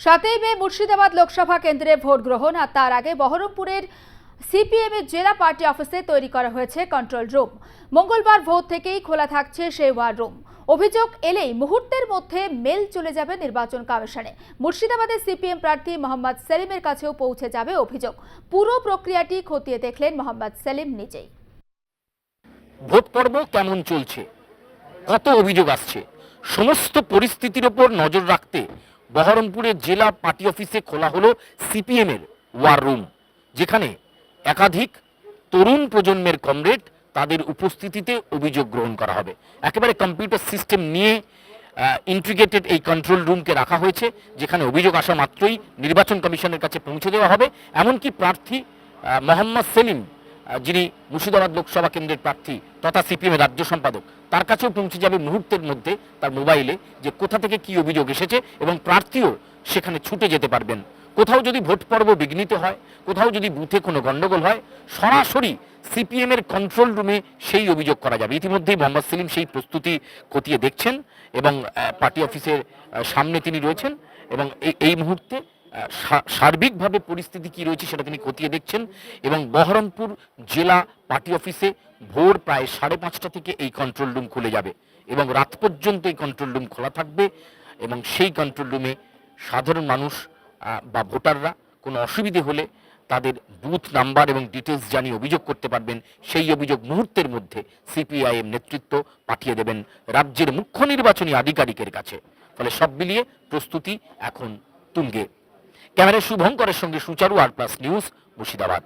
সাতই মে মুর্শিদাবাদ লোকসভা কেন্দ্রে ভোট গ্রহণ আর তার আগে বহরমপুরের সিপিএম এর জেলা পার্টি অফিসে তৈরি করা হয়েছে কন্ট্রোল রুম মঙ্গলবার ভোট থেকেই খোলা থাকছে সেই ওয়ার রুম অভিযোগ এলেই মুহূর্তের মধ্যে মেল চলে যাবে নির্বাচন কমিশনে। মুর্শিদাবাদের সিপিএম প্রার্থী মোহাম্মদ সেলিমের কাছেও পৌঁছে যাবে অভিযোগ। পুরো প্রক্রিয়াটি খতিয়ে দেখলেন মোহাম্মদ সেলিম নিজেই। ভোট পর্ব কেমন চলছে? কত অভিযোগ আসছে? সমস্ত পরিস্থিতির ওপর নজর রাখতে বহরমপুরের জেলা পার্টি অফিসে খোলা হলো সিপিএম এর ওয়ার রুম যেখানে একাধিক তরুণ প্রজন্মের কমরেড তাদের উপস্থিতিতে অভিযোগ গ্রহণ করা হবে। একেবারে কম্পিউটার সিস্টেম নিয়ে ইন্ট্রিগেটেড এই কন্ট্রোল রুমকে রাখা হয়েছে, যেখানে অভিযোগ আসা মাত্রই নির্বাচন কমিশনের কাছে পৌঁছে দেওয়া হবে। এমনকি প্রার্থী মোহাম্মদ সেলিম যিনি মুর্শিদাবাদ লোকসভা কেন্দ্রের প্রার্থী তথা সিপিএম রাজ্য সম্পাদক, তার কাছেও পৌঁছে যাবে মুহূর্তের মধ্যে তার মোবাইলে যে কোথা থেকে কি অভিযোগ এসেছে এবং প্রার্থীও সেখানে ছুটে যেতে পারবেন। কোথাও যদি ভোট পর্ব বিঘ্নিত হয়, কোথাও যদি বুথে কোনো গণ্ডগোল হয়, সরাসরি সিপিএম এর কন্ট্রোল রুমে সেই অভিযোগ করা যাবে। ইতিমধ্যেই মোহাম্মদ সেলিম সেই প্রস্তুতি খতিয়ে দেখছেন এবং পার্টি অফিসের সামনে তিনি রয়েছেন এবং এই- মুহূর্তে সার্বিকভাবে পরিস্থিতি কি রয়েছে সেটা তিনি খতিয়ে দেখছেন এবং বহরমপুর জেলা পার্টি অফিসে ভোর প্রায় সাড়ে পাঁচটা থেকে এই কন্ট্রোল রুম খুলে যাবে এবং রাত পর্যন্ত এই কন্ট্রোল রুম খোলা থাকবে এবং সেই কন্ট্রোল রুমে সাধারণ মানুষ বা ভোটাররা কোনো অসুবিধে হলে তাদের বুথ নাম্বার এবং ডিটেলস জানিয়ে অভিযোগ করতে পারবেন। সেই অভিযোগ মুহূর্তের মধ্যে সিপিআইএম নেতৃত্ব পাঠিয়ে দেবেন রাজ্যের মুখ্য নির্বাচনী আধিকারিকের কাছে। ফলে সব মিলিয়ে প্রস্তুতি এখন তুঙ্গে। ক্যামেরায় শুভঙ্করের সঙ্গে Sucharu R plus news Murshidabad.